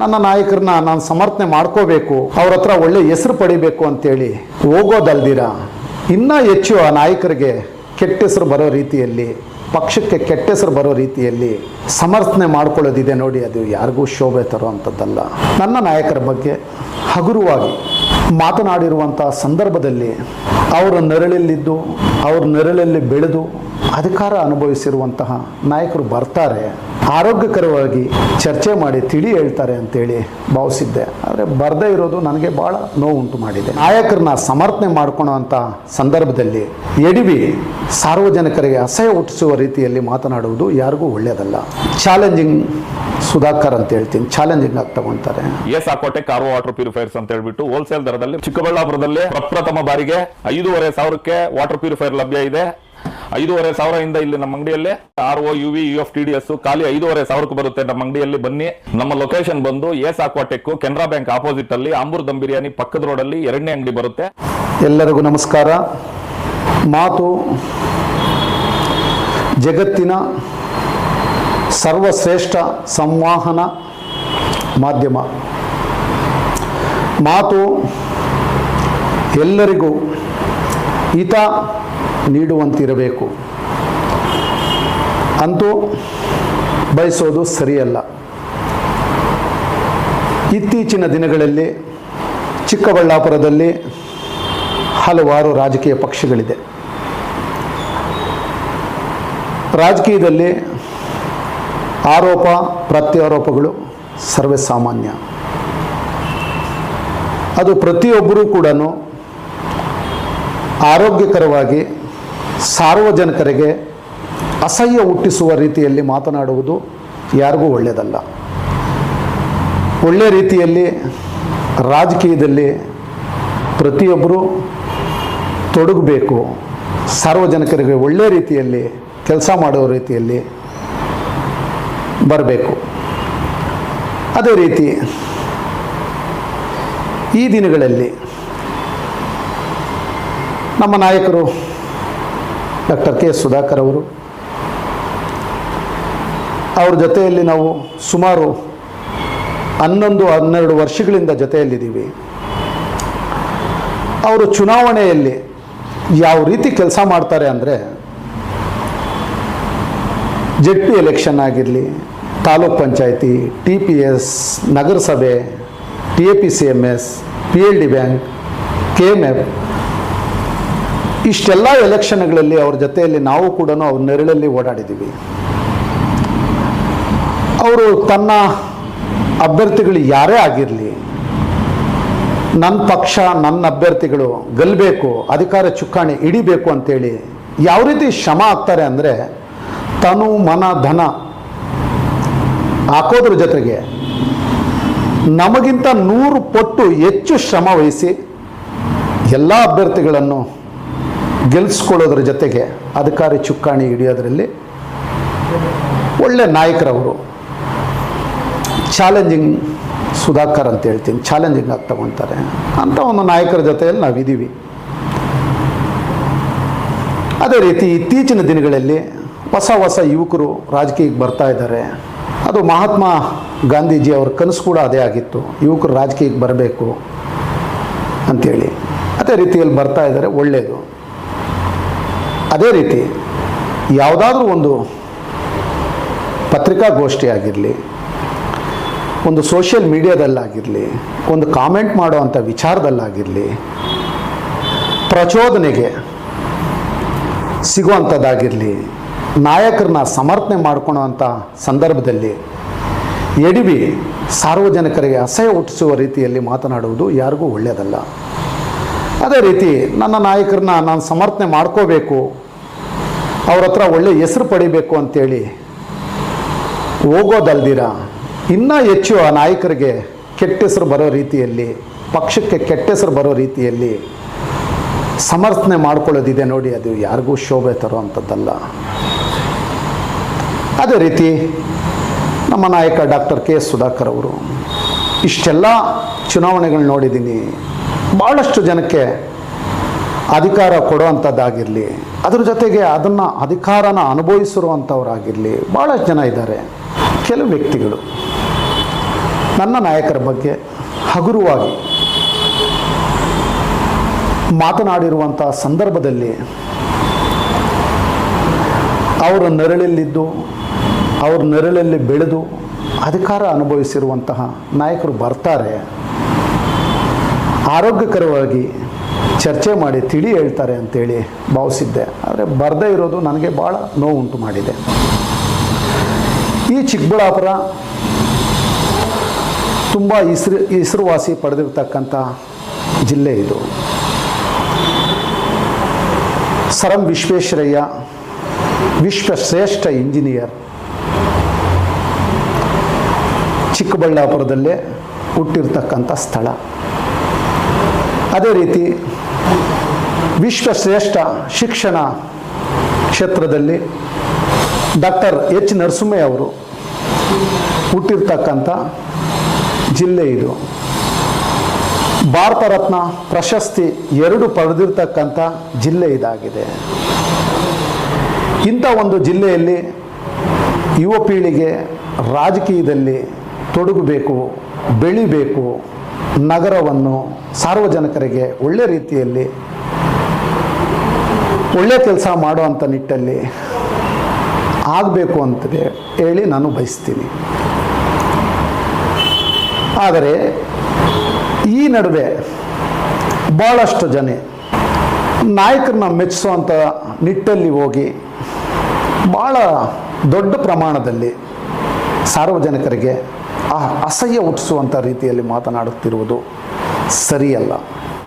ನನ್ನ ನಾಯಕರನ್ನ ನಾನು ಸಮರ್ಥನೆ ಮಾಡ್ಕೋಬೇಕು, ಅವ್ರ ಹತ್ರ ಒಳ್ಳೆ ಹೆಸರು ಪಡಿಬೇಕು ಅಂತೇಳಿ ಹೋಗೋದಲ್ದಿರ? ಇನ್ನೂ ಹೆಚ್ಚು ಆ ನಾಯಕರಿಗೆ ಕೆಟ್ಟ ಹೆಸರು ಬರೋ ರೀತಿಯಲ್ಲಿ, ಪಕ್ಷಕ್ಕೆ ಕೆಟ್ಟ ಹೆಸರು ಬರೋ ರೀತಿಯಲ್ಲಿ ಸಮರ್ಥನೆ ಮಾಡ್ಕೊಳ್ಳೋದಿದೆ ನೋಡಿ, ಅದು ಯಾರಿಗೂ ಶೋಭೆ ತರುವಂಥದ್ದಲ್ಲ. ನನ್ನ ನಾಯಕರ ಬಗ್ಗೆ ಹಗುರವಾಗಿ ಮಾತನಾಡಿರುವಂಥ ಸಂದರ್ಭದಲ್ಲಿ ಅವರ ನೆರಳಲ್ಲಿದ್ದು, ಅವ್ರ ನೆರಳಲ್ಲಿ ಬೆಳೆದು ಅಧಿಕಾರ ಅನುಭವಿಸಿರುವಂತಹ ನಾಯಕರು ಬರ್ತಾರೆ, ಆರೋಗ್ಯಕರವಾಗಿ ಚರ್ಚೆ ಮಾಡಿ ತಿಳಿ ಹೇಳ್ತಾರೆ ಅಂತೇಳಿ ಭಾವಿಸಿದ್ದೆ. ಆದರೆ ಬರದೇ ಇರೋದು ನನಗೆ ಭಾಳ ನೋವು ಉಂಟು ಮಾಡಿದೆ. ನಾಯಕರನ್ನ ಸಮರ್ಥನೆ ಮಾಡ್ಕೊಳ್ಳೋ ಸಂದರ್ಭದಲ್ಲಿ ಎಡಿವಿ ಸಾರ್ವಜನಿಕರಿಗೆ ಅಸಹ್ಯ ಹುಟ್ಟಿಸುವ ರೀತಿಯಲ್ಲಿ ಮಾತನಾಡುವುದು ಯಾರಿಗೂ ಒಳ್ಳೆಯದಲ್ಲ. ಚಾಲೆಂಜಿಂಗ್ ಸುಧಾಕರ್ ಅಂತ ಹೇಳ್ತೀನಿ. ಚಾಲೆಂಜಿಂಗ್ ಆಗಿ ತಗೊಳ್ತಾರೆ. ಎಸ್ ಆಕೋಟೆ ಕಾರ್ ವಾಟರ್ ಪ್ಯೂರಿಫೈರ್ಸ್ ಅಂತ ಹೇಳ್ಬಿಟ್ಟು ಹೋಲ್ಸೇಲ್ ದರದಲ್ಲಿ ಚಿಕ್ಕಬಳ್ಳಾಪುರದಲ್ಲಿ ಪ್ರಪ್ರಥಮ ಬಾರಿಗೆ ಐದೂವರೆ ಸಾವಿರಕ್ಕೆ ವಾಟರ್ ಪ್ಯೂರಿಫೈರ್ ಲಭ್ಯ ಇದೆ. ಐದೂವರೆ ಸಾವಿರದಿಂದ ಇಲ್ಲಿ ನಮ್ಮ ಅಂಗಡಿಯಲ್ಲಿ R O U V U F T D S ಖಾಲಿ ಐದೂವರೆ ಸಾವಿರಕ್ಕೆ ಬರುತ್ತೆ ನಮ್ಮ ಅಂಗಡಿಯಲ್ಲಿ. ಬನ್ನಿ. ನಮ್ಮ ಲೊಕೇಶನ್ ಬಂದು S Aquatech Canara bank opposite ಅಲ್ಲಿ ಆಂಬೂರ್ ದಮ್ ಬಿರಿಯಾನಿ ಪಕ್ಕದ ಅಲ್ಲಿ ಎರಡನೇ ಅಂಗಡಿ ಬರುತ್ತೆ. ಎಲ್ಲರಿಗೂ ನಮಸ್ಕಾರ. ಮಾತು ಜಗತ್ತಿನ ಸರ್ವಶ್ರೇಷ್ಠ ಸಂವಹನ ಮಾಧ್ಯಮ. ಮಾತು ಎಲ್ಲರಿಗೂ ಹಿತ ನೀಡುವಂತಿರಬೇಕು. ಅಂತೂ ಬಯಸೋದು ಸರಿಯಲ್ಲ. ಇತ್ತೀಚಿನ ದಿನಗಳಲ್ಲಿ ಚಿಕ್ಕಬಳ್ಳಾಪುರದಲ್ಲಿ ಹಲವಾರು ರಾಜಕೀಯ ಪಕ್ಷಗಳಿದೆ. ರಾಜಕೀಯದಲ್ಲಿ ಆರೋಪ, ಪ್ರತ್ಯಾರೋಪಗಳು ಸರ್ವೇ ಸಾಮಾನ್ಯ ಅದು ಪ್ರತಿಯೊಬ್ಬರೂ ಕೂಡ ಆರೋಗ್ಯಕರವಾಗಿ ಸಾರ್ವಜನಿಕರಿಗೆ ಅಸಹ್ಯ ಹುಟ್ಟಿಸುವ ರೀತಿಯಲ್ಲಿ ಮಾತನಾಡುವುದು ಯಾರಿಗೂ ಒಳ್ಳೆಯದಲ್ಲ. ಒಳ್ಳೆಯ ರೀತಿಯಲ್ಲಿ ರಾಜಕೀಯದಲ್ಲಿ ಪ್ರತಿಯೊಬ್ಬರೂ ತೊಡಗಬೇಕು. ಸಾರ್ವಜನಿಕರಿಗೆ ಒಳ್ಳೆಯ ರೀತಿಯಲ್ಲಿ, ಕೆಲಸ ಮಾಡುವ ರೀತಿಯಲ್ಲಿ ಬರಬೇಕು. ಅದೇ ರೀತಿ ಈ ದಿನಗಳಲ್ಲಿ ನಮ್ಮ ನಾಯಕರು ಡಾಕ್ಟರ್ ಕೆ ಸುಧಾಕರ್ ಅವರು. ಅವ್ರ ಜೊತೆಯಲ್ಲಿ ನಾವು ಸುಮಾರು ಹನ್ನೊಂದು, ಹನ್ನೆರಡು ವರ್ಷಗಳಿಂದ ಜೊತೆಯಲ್ಲಿದ್ದೀವಿ. ಅವರು ಚುನಾವಣೆಯಲ್ಲಿ ಯಾವ ರೀತಿ ಕೆಲಸ ಮಾಡ್ತಾರೆ ಅಂದರೆ ಜೆಡ್ ಪಿ ಎಲೆಕ್ಷನ್ ಆಗಿರಲಿ, ತಾಲೂಕ್ ಪಂಚಾಯತಿ, ಟಿ ಪಿ ಎಸ್, ನಗರಸಭೆ, T A P C M S, P L D bank, K M F ಇಷ್ಟೆಲ್ಲ ಎಲೆಕ್ಷನ್ಗಳಲ್ಲಿ ಅವ್ರ ಜೊತೆಯಲ್ಲಿ ನಾವು ಕೂಡ ಅವ್ರ ನೆರಳಲ್ಲಿ ಓಡಾಡಿದ್ದೀವಿ. ಅವರು ತನ್ನ ಅಭ್ಯರ್ಥಿಗಳು ಯಾರೇ ಆಗಿರಲಿ ನನ್ನ ಪಕ್ಷ, ನನ್ನ ಅಭ್ಯರ್ಥಿಗಳು ಗೆಲ್ಲಬೇಕು ಅಧಿಕಾರ ಚುಕ್ಕಾಣಿ ಹಿಡಿಬೇಕು ಅಂತೇಳಿ ಯಾವ ರೀತಿ ಶ್ರಮ ಆಗ್ತಾರೆ ಅಂದರೆ ತನು ಮನ, ಧನ ಹಾಕೋದ್ರ ಜೊತೆಗೆ ನಮಗಿಂತ ನೂರು ಪಟ್ಟು ಹೆಚ್ಚು ಶ್ರಮ ವಹಿಸಿ ಎಲ್ಲ ಅಭ್ಯರ್ಥಿಗಳನ್ನು ಗೆಲ್ಲಿಸ್ಕೊಳ್ಳೋದ್ರ ಜೊತೆಗೆ ಅಧಿಕಾರಿ ಚುಕ್ಕಾಣಿ ಹಿಡಿಯೋದ್ರಲ್ಲಿ ಒಳ್ಳೆ ನಾಯಕರವರು. ಚಾಲೆಂಜಿಂಗ್ ಸುಧಾಕರ್ ಅಂತ ಹೇಳ್ತೀನಿ. ಚಾಲೆಂಜಿಂಗ್ ಆಗಿ ತಗೊಳ್ತಾರೆ ಅಂಥ ಒಂದು ನಾಯಕರ ಜೊತೆಯಲ್ಲಿ ನಾವಿದ್ದೀವಿ ಅದೇ ರೀತಿ ಇತ್ತೀಚಿನ ದಿನಗಳಲ್ಲಿ ಹೊಸ ಹೊಸ ಯುವಕರು ರಾಜಕೀಯಕ್ಕೆ ಬರ್ತಾ ಇದ್ದಾರೆ. ಅದು ಮಹಾತ್ಮ ಗಾಂಧೀಜಿ ಅವ್ರ ಕನಸು ಕೂಡ ಅದೇ ಆಗಿತ್ತು. ಯುವಕರು ರಾಜಕೀಯಕ್ಕೆ ಬರಬೇಕು ಅಂಥೇಳಿ ಅದೇ ರೀತಿಯಲ್ಲಿ ಬರ್ತಾ ಇದ್ದಾರೆ. ಒಳ್ಳೆಯದು ಅದೇ ರೀತಿ ಯಾವುದಾದ್ರೂ ಒಂದು ಪತ್ರಿಕಾಗೋಷ್ಠಿ ಆಗಿರಲಿ ಒಂದು ಸೋಷಿಯಲ್ ಮೀಡಿಯಾದಲ್ಲಾಗಿರಲಿ, ಒಂದು ಕಾಮೆಂಟ್ ಮಾಡುವಂಥ ವಿಚಾರದಲ್ಲಾಗಿರಲಿ, ಪ್ರಚೋದನೆಗೆ ಸಿಗುವಂಥದ್ದಾಗಿರಲಿ, ನಾಯಕರನ್ನ ಸಮರ್ಥನೆ ಮಾಡ್ಕೊಳೋವಂಥ ಸಂದರ್ಭದಲ್ಲಿ ಎಡಿವಿ ಸಾರ್ವಜನಿಕರಿಗೆ ಅಸಹ್ಯ ಹುಟ್ಟಿಸುವ ರೀತಿಯಲ್ಲಿ ಮಾತನಾಡುವುದು ಯಾರಿಗೂ ಒಳ್ಳೆಯದಲ್ಲ. ಅದೇ ರೀತಿ ನನ್ನ ನಾಯಕರನ್ನ ನಾನು ಸಮರ್ಥನೆ ಮಾಡ್ಕೋಬೇಕು, ಅವ್ರ ಹತ್ರ ಒಳ್ಳೆ ಹೆಸರು ಪಡಿಬೇಕು ಅಂತೇಳಿ ಹೋಗೋದಲ್ದಿರ? ಇನ್ನೂ ಹೆಚ್ಚು ಆ ನಾಯಕರಿಗೆ ಕೆಟ್ಟ ಹೆಸರು ಬರೋ ರೀತಿಯಲ್ಲಿ, ಪಕ್ಷಕ್ಕೆ ಕೆಟ್ಟ ಹೆಸರು ಬರೋ ರೀತಿಯಲ್ಲಿ ಸಮರ್ಥನೆ ಮಾಡ್ಕೊಳ್ಳೋದಿದೆ ನೋಡಿ, ಅದು ಯಾರಿಗೂ ಶೋಭೆ ತರೋ ಅಂಥದ್ದಲ್ಲ. ಅದೇ ರೀತಿ ನಮ್ಮ ನಾಯಕ ಡಾಕ್ಟರ್ ಕೆ ಎಸ್ ಸುಧಾಕರ್ ಅವರು, ಇಷ್ಟೆಲ್ಲ ಚುನಾವಣೆಗಳು ನೋಡಿದ್ದೀನಿ. ಭಾಳಷ್ಟು ಜನಕ್ಕೆ ಅಧಿಕಾರ ಕೊಡುವಂಥದ್ದಾಗಿರಲಿ, ಅದ್ರ ಜೊತೆಗೆ ಅದನ್ನು ಅಧಿಕಾರನ ಅನುಭವಿಸಿರುವಂಥವ್ರಾಗಿರಲಿ ಭಾಳಷ್ಟು ಜನ ಇದ್ದಾರೆ. ಕೆಲವು ವ್ಯಕ್ತಿಗಳು ನನ್ನ ನಾಯಕರ ಬಗ್ಗೆ ಹಗುರವಾಗಿ ಮಾತನಾಡಿರುವಂಥ ಸಂದರ್ಭದಲ್ಲಿ ಅವರ ನೆರಳಲ್ಲಿದ್ದು, ಅವ್ರ ನೆರಳಲ್ಲಿ ಬೆಳೆದು ಅಧಿಕಾರ ಅನುಭವಿಸಿರುವಂತಹ ನಾಯಕರು ಬರ್ತಾರೆ. ಆರೋಗ್ಯಕರವಾಗಿ ಚರ್ಚೆ ಮಾಡಿ ತಿಳಿ ಹೇಳ್ತಾರೆ ಅಂತೇಳಿ ಭಾವಿಸಿದ್ದೆ. ಆದರೆ ಬರದೇ ಇರೋದು ನನಗೆ ಭಾಳ ನೋವುಂಟು ಮಾಡಿದೆ. ಈ ಚಿಕ್ಕಬಳ್ಳಾಪುರ ತುಂಬ ಹೆಸರು ಹೆಸರುವಾಸಿ ಪಡೆದಿರ್ತಕ್ಕಂಥ ಜಿಲ್ಲೆ ಇದು. ಸರ್ ವಿಶ್ವೇಶ್ವರಯ್ಯ, ವಿಶ್ವಶ್ರೇಷ್ಠ ಇಂಜಿನಿಯರ್. ಚಿಕ್ಕಬಳ್ಳಾಪುರದಲ್ಲೇ ಹುಟ್ಟಿರ್ತಕ್ಕಂಥ ಸ್ಥಳ. ಅದೇ ರೀತಿ ವಿಶ್ವಶ್ರೇಷ್ಠ ಶಿಕ್ಷಣ ಕ್ಷೇತ್ರದಲ್ಲಿ ಡಾಕ್ಟರ್ ಎಚ್ ನರಸಿಂಹಯ್ಯ ಅವರು ಹುಟ್ಟಿರ್ತಕ್ಕಂಥ ಜಿಲ್ಲೆ ಇದು. ಭಾರತ ರತ್ನ ಪ್ರಶಸ್ತಿ ಎರಡು ಪಡೆದಿರ್ತಕ್ಕಂಥ ಜಿಲ್ಲೆ ಇದಾಗಿದೆ. ಇಂಥ ಒಂದು ಜಿಲ್ಲೆಯಲ್ಲಿ ಯುವ ಪೀಳಿಗೆ ರಾಜಕೀಯದಲ್ಲಿ ತೊಡಗಬೇಕು, ಬೆಳಿಬೇಕು ನಗರವನ್ನು ಸಾರ್ವಜನಿಕರಿಗೆ ಒಳ್ಳೆ ರೀತಿಯಲ್ಲಿ ಒಳ್ಳೆ ಕೆಲಸ ಮಾಡುವಂಥ ನಿಟ್ಟಲ್ಲಿ ಆಗಬೇಕು ಅಂತ ಹೇಳಿ ನಾನು ಬಯಸ್ತೀನಿ. ಆದರೆ ಈ ನಡುವೆ ಭಾಳಷ್ಟು ಜನ ನಾಯಕರನ್ನ ಮೆಚ್ಚಿಸುವಂಥ ನಿಟ್ಟಲ್ಲಿ ಹೋಗಿ ಭಾಳ ದೊಡ್ಡ ಪ್ರಮಾಣದಲ್ಲಿ ಸಾರ್ವಜನಿಕರಿಗೆ ಆ ಅಸಹ್ಯ ಹುಟ್ಟಿಸುವಂಥ ರೀತಿಯಲ್ಲಿ ಮಾತನಾಡುತ್ತಿರುವುದು ಸರಿಯಲ್ಲ.